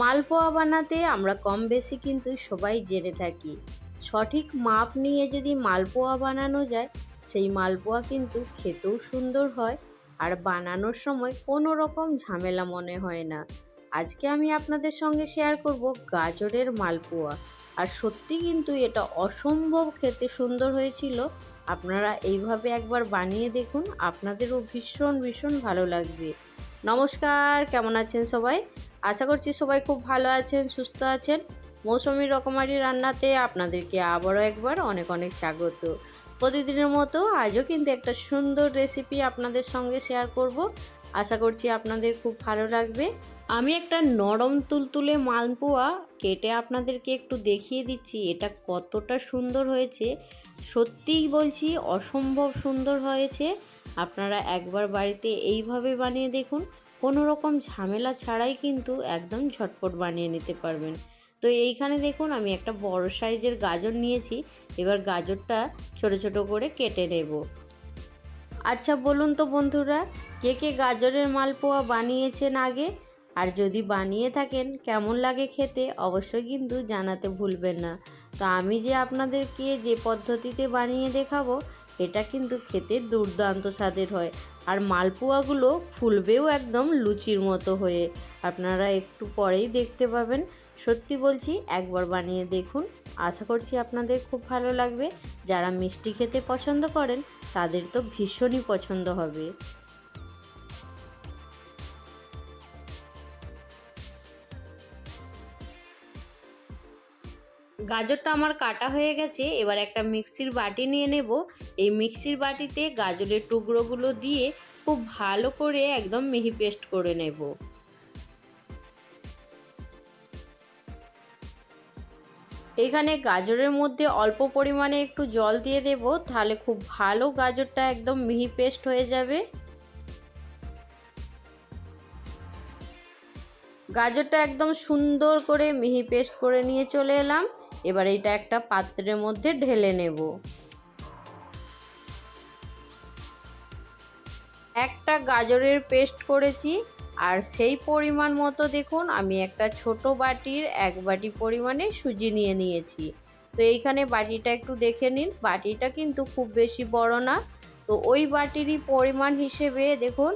মালপোয়া বানাতে আমরা কম বেশি কিন্তু সবাই জেনে থাকি। সঠিক মাপ নিয়ে যদি মালপোয়া বানানো যায়, সেই মালপোয়া কিন্তু খেতেও সুন্দর হয় আর বানানোর সময় কোনো রকম ঝামেলা মনে হয় না। আজকে আমি আপনাদের সঙ্গে শেয়ার করব গাজরের মালপোয়া আর সত্যি কিন্তু এটা অসম্ভব খেতে সুন্দর হয়েছিল। আপনারা এইভাবে একবার বানিয়ে দেখুন, আপনাদেরও ভীষণ ভীষণ ভালো লাগবে। নমস্কার, কেমন আছেন সবাই? আশা করছি সবাই খুব ভালো আছেন, সুস্থ আছেন। মৌসুমি রকমারি রান্নাতে আপনাদেরকে আবারও একবার অনেক অনেক স্বাগত। প্রতিদিনের মতো আজও কিন্তু একটা সুন্দর রেসিপি আপনাদের সঙ্গে শেয়ার করব। আশা করছি আপনাদের খুব ভালো লাগবে। আমি একটা নরম তুলতুলে মালপোয়া কেটে আপনাদেরকে একটু দেখিয়ে দিচ্ছি, এটা কতটা সুন্দর হয়েছে। সত্যিই বলছি, অসম্ভব সুন্দর হয়েছে। আপনারা একবার বাড়িতে এইভাবে বানিয়ে দেখুন, কোনো রকম ঝামেলা ছাড়াই কিন্তু একদম ঝটপট বানিয়ে নিতে পারবেন। তো এইখানে দেখুন, আমি একটা বড় সাইজের গাজর নিয়েছি, এবার গাজরটা ছোট ছোট করে কেটে নেব। আচ্ছা বলুন তো বন্ধুরা, কে কে গাজরের মালপোয়া বানিয়েছেন আগে? আর যদি বানিয়ে থাকেন, কেমন লাগে খেতে? অবশ্যই কিন্তু জানাতে ভুলবেন না। তো আমি যে আপনাদেরকে যে পদ্ধতিতে বানিয়ে দেখাবো এটা কিন্তু খেতে দুর্দান্ত স্বাদের হয়। আর মালপোয়াগুলো ফুলবেও একদম লুচির মতো হয়ে। আপনারা একটু পরেই দেখতে পাবেন। সত্যি বলছি, একবার বানিয়ে দেখুন। আশা করছি আপনাদের খুব ভালো লাগবে। যারা মিষ্টি খেতে পছন্দ করেন, তাদের তো ভীষণই পছন্দ হবে। গাজরটা আমার কাটা হয়ে গেছে, এবার একটা মিক্সির বাটি নিয়ে নেব। এই মিক্সির বাটিতে গাজরের টুকরোগুলো দিয়ে খুব ভালো করে একদম মিহি পেস্ট করে নেব। এখানে গাজরের মধ্যে অল্প পরিমাণে একটু জল দিয়ে দেব, তাহলে খুব ভালো গাজরটা একদম মিহি পেস্ট হয়ে যাবে। গাজরটা একদম সুন্দর করে মিহি পেস্ট করে নিয়ে চলে এলাম। এবার এটা একটা পাত্রের মধ্যে ঢেলে নেব। একটা গাজরের পেস্ট করেছি, আর সেই পরিমাণ মতো দেখুন, আমি একটা ছোট বাটির এক বাটি পরিমাণে সুজি নিয়ে নিয়েছি। তো এইখানে বাটিটা একটু দেখে নিন, বাটিটা কিন্তু খুব বেশি বড় না তো ওই বাটিরই পরিমাণ হিসেবে দেখুন,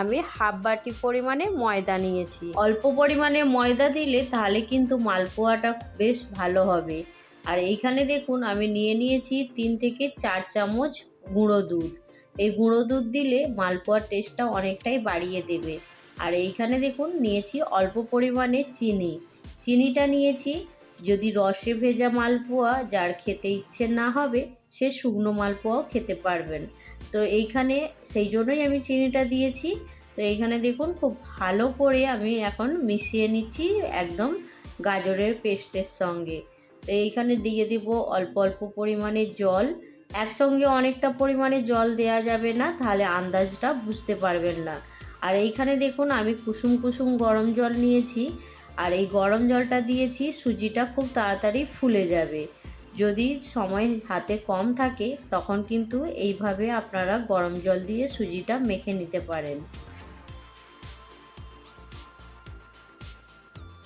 আমি হাফ বাটি পরিমাণে ময়দা নিয়েছি। অল্প পরিমাণে ময়দা দিলে তাহলে কিন্তু মালপোয়াটা বেশ ভালো হবে। আর এইখানে দেখুন, আমি নিয়ে নিয়েছি তিন থেকে চার চামচ গুঁড়ো দুধ। এই গুঁড়ো দুধ দিলে মালপোয়ার টেস্টটা অনেকটাই বাড়িয়ে দেবে। আর এইখানে দেখুন, নিয়েছি অল্প পরিমাণে চিনি। চিনিটা নিয়েছি, যদি রসে ভেজা মালপোয়া, যার খেতে ইচ্ছে না হবে, সে শুকনো মালপোয়াও খেতে পারবেন। তো এইখানে সেই জন্যই আমি চিনিটা দিয়েছি। তো এইখানে দেখুন, খুব ভালো করে আমি এখন মিশিয়ে নিচ্ছি একদম গাজরের পেস্টের সঙ্গে। তো এইখানে দিয়ে দিব অল্প অল্প পরিমাণে জল। একসঙ্গে অনেকটা পরিমাণে জল দেয়া যাবে না, তাহলে আন্দাজটা বুঝতে পারবেন না। আর এইখানে দেখুন, আমি কুসুম কুসুম গরম জল নিয়েছি। আর এই গরম জলটা দিয়েছি, সুজিটা খুব তাড়াতাড়ি ফুলে যাবে। যদি সময় হাতে কম থাকে, তখন কিন্তু এইভাবে আপনারা গরম জল দিয়ে সুজিটা মেখে নিতে পারেন।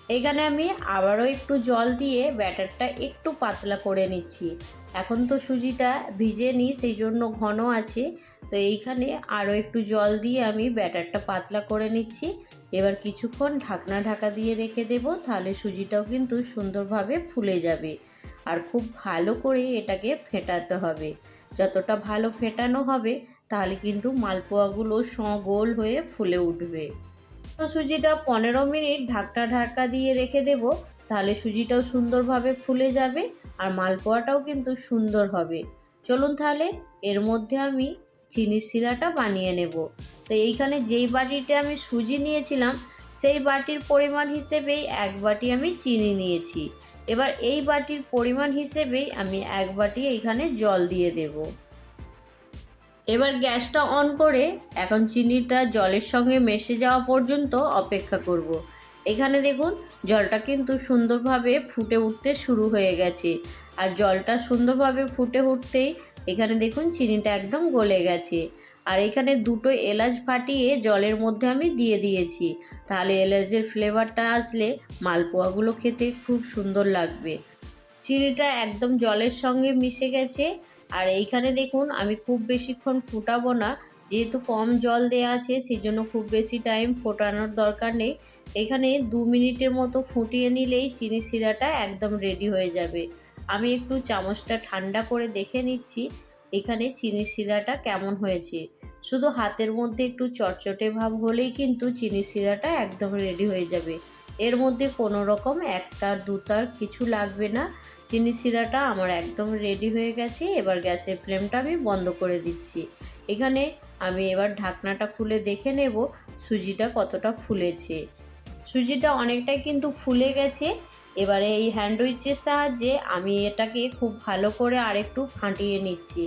এখানে আমি আবারও একটু জল দিয়ে ব্যাটারটা একটু পাতলা করে নিচ্ছি। এখন তো সুজিটা ভিজে নিই সেই জন্য ঘন আছে। তো এইখানে আরও একটু জল দিয়ে আমি ব্যাটারটা পাতলা করে নিচ্ছি। এবার কিছুক্ষণ ঢাকনা ঢাকা দিয়ে রেখে দেব, তাহলে সুজিটাও কিন্তু সুন্দরভাবে ফুলে যাবে। আর খুব ভালো করে এটাকে ফেটাতে হবে। যতটা ভালো ফেটানো হবে, তাহলে কিন্তু মালপোয়াগুলো গোল হয়ে ফুলে উঠবে। তো সুজিটা পনেরো মিনিট ঢাকটা ঢাকা দিয়ে রেখে দেব, তাহলে সুজিটাও সুন্দরভাবে ফুলে যাবে আর মালপোয়াটাও কিন্তু সুন্দর হবে। চলুন তাহলে এর মধ্যে আমি চিনির শিরাটা বানিয়ে নেব। তো এইখানে যেই বাটিতে আমি সুজি নিয়েছিলাম, সেই বাটির পরিমাণ হিসেবেই এক বাটি আমি চিনি নিয়েছি। এবার এই বাটির পরিমাণ হিসেবেই আমি এক বাটি এইখানে জল দিয়ে দেব। এবার গ্যাসটা অন করে এখন চিনিটা জলের সঙ্গে মেশে যাওয়া পর্যন্ত অপেক্ষা করব। এখানে দেখুন, জলটা কিন্তু সুন্দরভাবে ফুটে উঠতে শুরু হয়ে গেছে। আর জলটা সুন্দরভাবে ফুটে উঠতেই এখানে দেখুন, চিনিটা একদম গলে গেছে। আর এখানে দুটো এলাচ ফাটিয়ে জলের মধ্যে আমি দিয়ে দিয়েছি। তাহলে এলাচের ফ্লেভারটা আসলে মালপোয়াগুলো খেতে খুব সুন্দর লাগবে। চিনিটা একদম জলের সঙ্গে মিশে গেছে। আর এইখানে দেখুন, আমি খুব বেশিক্ষণ ফুটাবো না। যেহেতু কম জল দেওয়া আছে সেই জন্য খুব বেশি টাইম ফোটানোর দরকার নেই। এখানে দু মিনিটের মতো ফুটিয়ে নিলেই চিনি শিরাটা একদম রেডি হয়ে যাবে। আমি একটু চামচটা ঠান্ডা করে দেখে নিচ্ছি, এখানে চিনি শিরাটা কেমন হয়েছে। শুধু হাতের মধ্যে একটু চটচটে ভাব হলেই কিন্তু চিনি শিরাটা একদম রেডি হয়ে যাবে। এর মধ্যে কোনো রকম একতার দুতার কিছু লাগবে না। চিনি শিরাটা আমার একদম রেডি হয়ে গেছে। এবার গ্যাসের ফ্লেমটা আমি বন্ধ করে দিচ্ছি। এখানে আমি এবার ঢাকনাটা খুলে দেখে নেব সুজিটা কতটা ফুলেছে। সুজিটা অনেকটাই কিন্তু ফুলে গেছে। এবারে এই হ্যান্ডউইচের সাহায্যে আমি এটাকে খুব ভালো করে আরেকটু ফাটিয়ে নিচ্ছি।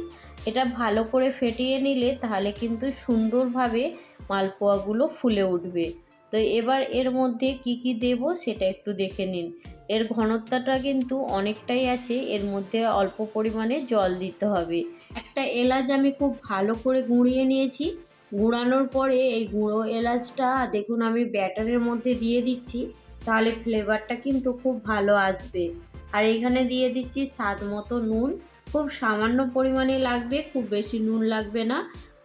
এটা ভালো করে ফেটিয়ে নিলে তাহলে কিন্তু সুন্দরভাবে মালপোয়াগুলো ফুলে উঠবে। তো এবার এর মধ্যে কি কি দেব সেটা একটু দেখে নিন। এর ঘনত্বটা কিন্তু অনেকটাই আছে, এর মধ্যে অল্প পরিমাণে জল দিতে হবে। একটা এলাচ আমি খুব ভালো করে গুঁড়িয়ে নিয়েছি। গুঁড়ানোর পরে এই গুঁড়ো এলাচটা, দেখুন আমি ব্যাটারের মধ্যে দিয়ে দিচ্ছি, তাহলে ফ্লেভারটা কিন্তু খুব ভালো আসবে। আর এখানে দিয়ে দিচ্ছি স্বাদ মতো নুন খুব সামান্য পরিমাণে লাগবে, খুব বেশি নুন লাগবে না।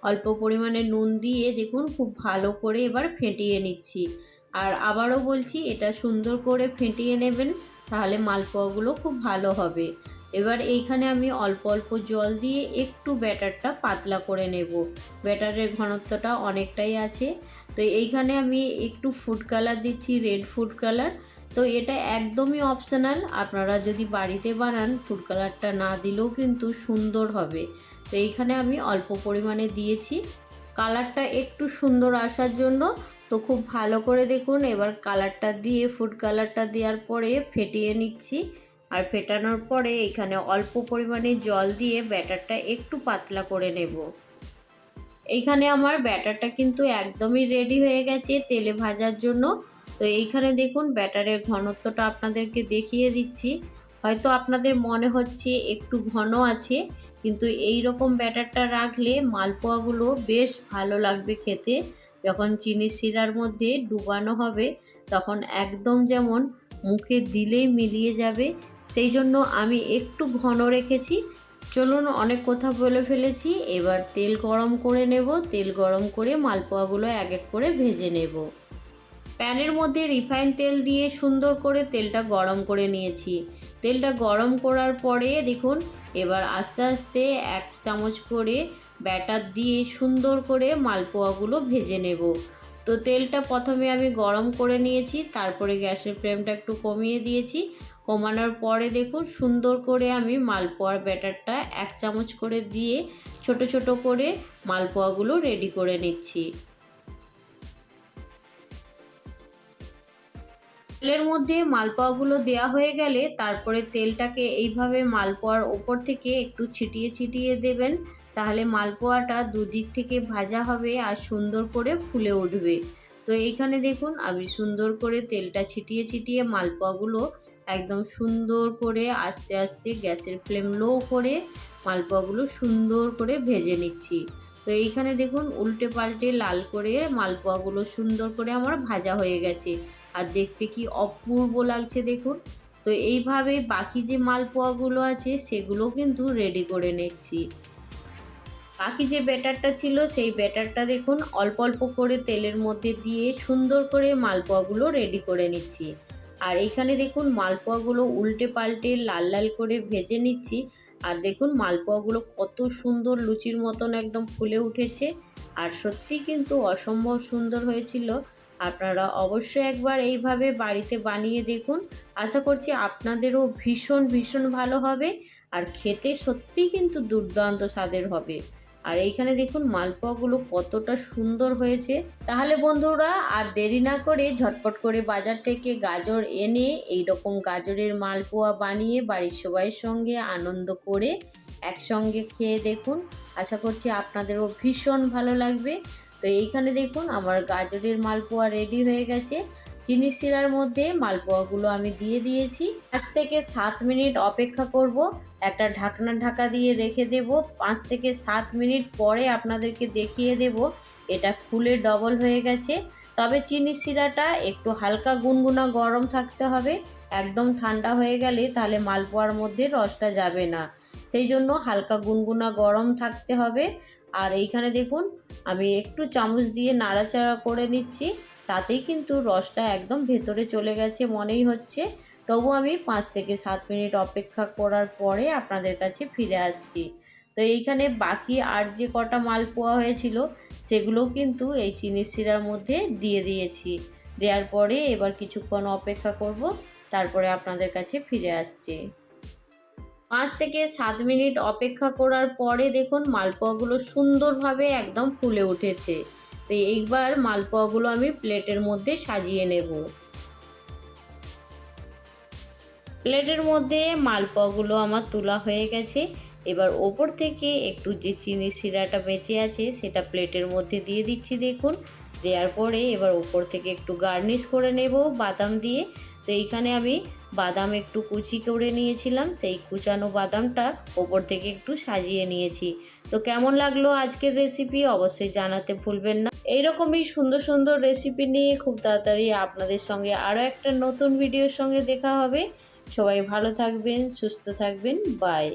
অল্প পরিমাণে নুন দিয়ে দেখুন খুব ভালো করে এবার ফেটিয়ে নিচ্ছি। আর আবারও বলছি, এটা সুন্দর করে ফেটিয়ে নেবেন, তাহলে মালপোয়াগুলো খুব ভালো হবে। এবার এইখানে আমি অল্প অল্প জল দিয়ে একটু ব্যাটারটা পাতলা করে নেব। ব্যাটারের ঘনত্বটা অনেকটাই আছে। তো এইখানে আমি একটু ফুড কালার দিচ্ছি, রেড ফুড কালার। তো এটা একদমই অপশনাল আপনারা যদি বাড়িতে বানান, ফুড কালারটা না দিলেও কিন্তু সুন্দর হবে। তো এইখানে আমি অল্প পরিমাণে দিয়েছি। কালারটা একটু সুন্দর আসার জন্য তো খুব ভালো করে দেখুন, এবার কালারটা দিয়ে, ফুড কালারটা দেওয়ার পরে ফেটিয়ে নিচ্ছি। আর ফেটানোর পরে এখানে অল্প পরিমাণে জল দিয়ে ব্যাটারটা একটু পাতলা করে নেব। এইখানে আমার ব্যাটারটা কিন্তু একদমই রেডি হয়ে গেছে তেলে ভাজার জন্য। তো এইখানে দেখুন ব্যাটারের ঘনত্বটা আপনাদেরকে দেখিয়ে দিচ্ছি। হয়তো আপনাদের মনে হচ্ছে একটু ঘন আছে, কিন্তু এই রকম ব্যাটারটা রাখলে মালপোয়াগুলো বেশ ভালো লাগবে খেতে। যখন চিনি শিরার মধ্যে ডুবানো হবে, তখন একদম যেমন মুখে দিলেই মিলিয়ে যাবে। সেই জন্য আমি একটু ঘন রেখেছি। চলুন অনেক কথা বলে ফেলেছি, এবার তেল গরম করে নেব। তেল গরম করে মালপোয়াগুলো এক এক করে ভেজে নেব। প্যানের মধ্যে রিফাইন তেল দিয়ে সুন্দর করে তেলটা গরম করে নিয়েছি। তেলটা গরম করার পরে দেখুন, এবার আস্তে আস্তে এক চামচ করে ব্যাটার দিয়ে সুন্দর করে মালপোয়াগুলো ভেজে নেব। তো তেলটা প্রথমে আমি গরম করে নিয়েছি, তারপরে গ্যাসের ফ্লেমটা একটু কমিয়ে দিয়েছি। কমানোর পরে দেখুন, সুন্দর করে আমি মালপোয়ার ব্যাটারটা এক চামচ করে দিয়ে ছোট ছোট করে মালপোয়াগুলো রেডি করে নিচ্ছি। তেলের মধ্যে মালপোয়াগুলো দেওয়া হয়ে গেলে তারপরে তেলটাকে এইভাবে মালপোয়ার ওপর থেকে একটু ছিটিয়ে ছিটিয়ে দেবেন। তাহলে মালপোয়াটা দুদিক থেকে ভাজা হবে আর সুন্দর করে ফুলে উঠবে। তো এইখানে দেখুন, আমি সুন্দর করে তেলটা ছিটিয়ে ছিটিয়ে মালপোয়াগুলো একদম সুন্দর করে আস্তে আস্তে গ্যাসের ফ্লেম লো করে মালপোয়াগুলো সুন্দর করে ভেজে নিচ্ছি। তো এইখানে দেখুন, উল্টে পাল্টে লাল করে মালপোয়াগুলো সুন্দর করে আমার ভাজা হয়ে গেছে। আর দেখতে কি অপূর্ব লাগছে দেখুন। তো এইভাবে বাকি যে মালপোয়াগুলো আছে, সেগুলো কিন্তু রেডি করে নিচ্ছি। বাকি যে ব্যাটারটা ছিল, সেই ব্যাটারটা দেখুন অল্প অল্প করে তেলের মধ্যে দিয়ে সুন্দর করে মালপোয়াগুলো রেডি করে নিচ্ছি। আর এখানে দেখুন মালপোয়াগুলো উল্টে পাল্টে লাল লাল করে ভেজে নিচ্ছি। আর দেখুন মালপোয়াগুলো কত সুন্দর লুচির মতন একদম ফুলে উঠেছে। আর সত্যি কিন্তু অসম্ভব সুন্দর হয়েছিল। আপনারা অবশ্যই একবার এইভাবে বাড়িতে বানিয়ে দেখুন। আশা করছি আপনাদেরও ভীষণ ভীষণ ভালো হবে আর খেতে সত্যিই কিন্তু দুর্দান্ত স্বাদের হবে। আর এইখানে দেখুন মালপোয়াগুলো কতটা সুন্দর হয়েছে। তাহলে বন্ধুরা আর দেরি না করে ঝটপট করে বাজার থেকে গাজর এনে এই রকম গাজরের মালপোয়া বানিয়ে বাড়ির সবাইয়ের সঙ্গে আনন্দ করে একসঙ্গে খেয়ে দেখুন। আশা করছি আপনাদেরও ভীষণ ভালো লাগবে। তো এইখানে দেখুন আমার গাজরের মালপোয়া রেডি হয়ে গেছে। চিনি শিরার মধ্যে মালপোয়াগুলো আমি দিয়ে দিয়েছি। পাঁচ থেকে সাত মিনিট অপেক্ষা করব। একটা ঢাকনা ঢাকা দিয়ে রেখে দেব। পাঁচ থেকে সাত মিনিট পরে আপনাদেরকে দেখিয়ে দেব। এটা ফুলে ডবল হয়ে গেছে। তবে চিনি শিরাটা একটু হালকা গুনগুনা গরম থাকতে হবে। একদম ঠান্ডা হয়ে গেলে তাহলে মালপোয়ার মধ্যে রসটা যাবে না। সেই জন্য হালকা গুনগুনা গরম থাকতে হবে। আর এইখানে দেখুন, আমি একটু চামচ দিয়ে নাড়াচাড়া করে নিচ্ছি, তাতেই কিন্তু রসটা একদম ভেতরে চলে গেছে, মনেই হচ্ছে। তবু আমি পাঁচ থেকে সাত মিনিট অপেক্ষা করার পরে আপনাদের কাছে ফিরে আসছি। তো এইখানে বাকি আর যে কটা মালপোয়া হয়েছিল সেগুলো কিন্তু এই চিনি শিরার মধ্যে দিয়ে দিয়েছি। দেওয়ার পরে এবার কিছুক্ষণ অপেক্ষা করব, তারপরে আপনাদের কাছে ফিরে আসছি। পাঁচ থেকে সাত মিনিট অপেক্ষা করার পরে দেখুন মালপোয়াগুলো সুন্দরভাবে একদম ফুলে উঠেছে। তো এইবার মালপোয়াগুলো আমি প্লেটের মধ্যে সাজিয়ে নেব। প্লেটের মধ্যে মালপোয়াগুলো আমার তোলা হয়ে গেছে। এবার ওপর থেকে একটু যে চিনি শিরাটা বেঁচে আছে, সেটা প্লেটের মধ্যে দিয়ে দিচ্ছি দেখুন। দেওয়ার পরে এবার ওপর থেকে একটু গার্নিশ করে নেব বাদাম দিয়ে। তো এইখানে আমি বাদাম একটু কুচি করে নিয়েছিলাম, সেই কুচানো বাদামটা ওপর থেকে একটু সাজিয়ে নিয়েছি। তো কেমন লাগল আজকের রেসিপি অবশ্যই জানাতে ভুলবেন না। এইরকমই সুন্দর সুন্দর রেসিপি নিয়ে খুব তাড়াতাড়ি আপনাদের সঙ্গে আরও একটা নতুন ভিডিওর সঙ্গে দেখা হবে। সবাই ভালো থাকবেন, সুস্থ থাকবেন বাই